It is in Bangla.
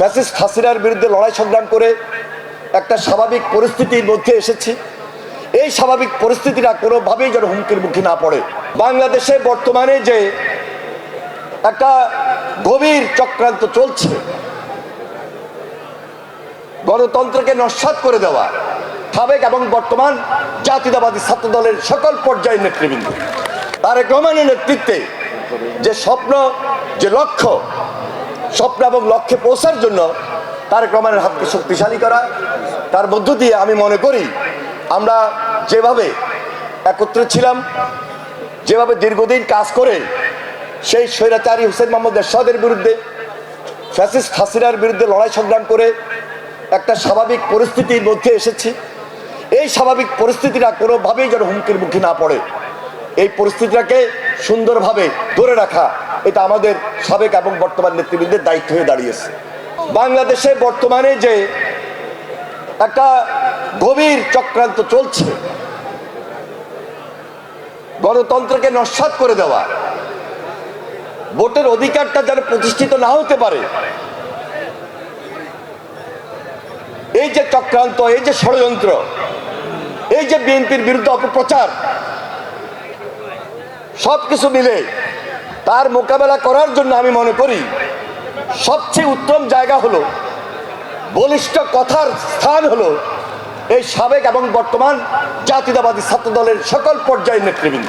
ফ্যাসিস্ট হাসিনার বিরুদ্ধে লড়াই সংগ্রাম করে একটা স্বাভাবিক পরিস্থিতির মধ্যে এসেছি। এই স্বাভাবিক পরিস্থিতিটা কোনোভাবেই যেন হুমকির মুখে না পড়ে। বাংলাদেশে বর্তমানে যে একটা গভীর চক্রান্ত চলছে, গণতন্ত্রকে নস্বাত করে দেওয়া, সাবেক এবং বর্তমান জাতীয়তাবাদী ছাত্র দলের সকল পর্যায়ের নেতৃবৃন্দ, তারেক রহমানের নেতৃত্বে যে স্বপ্ন, যে লক্ষ্য স্বপ্ন এবং লক্ষ্যে পৌঁছার জন্য তারেক রহমানের হাতকে শক্তিশালী করা। তার মধ্য দিয়ে আমি মনে করি, আমরা যেভাবে একত্রে ছিলাম, যেভাবে দীর্ঘদিন কাজ করে সেই স্বৈরাচারী হুসেন মোহাম্মদ এরশাদের বিরুদ্ধে ফ্যাসিস হাসিনার বিরুদ্ধে লড়াই সংগ্রাম করে একটা স্বাভাবিক পরিস্থিতির মধ্যে এসেছি। এই স্বাভাবিক পরিস্থিতিটা কোনোভাবেই যেন হুমকির মুখে না পড়ে। এই পরিস্থিতিটাকে সুন্দরভাবে ধরে রাখা, এটা আমাদের সাবেক এবং বর্তমান নেতৃবৃন্দের দায়িত্ব হয়ে দাঁড়িয়েছে। বাংলাদেশে বর্তমানে যে একটা গভীর চক্রান্ত চলছে, গণতন্ত্রকে নস্বাত করে দেওয়া, ভোটের অধিকারটা যেন প্রতিষ্ঠিত না হতে পারে, এই যে চক্রান্ত, এই যে ষড়যন্ত্র, এই যে বিএনপির বিরুদ্ধে অপপ্রচার সব কিছু মিলে তার মোকাবেলা করার জন্য আমি মনে করি সবচেয়ে উত্তম জায়গা হলো, বলিষ্ঠ কথার স্থান হলো এই সাবেক এবং বর্তমান জাতীয়তাবাদী ছাত্রদলের সকল পর্যায়ের নেতৃবৃন্দ।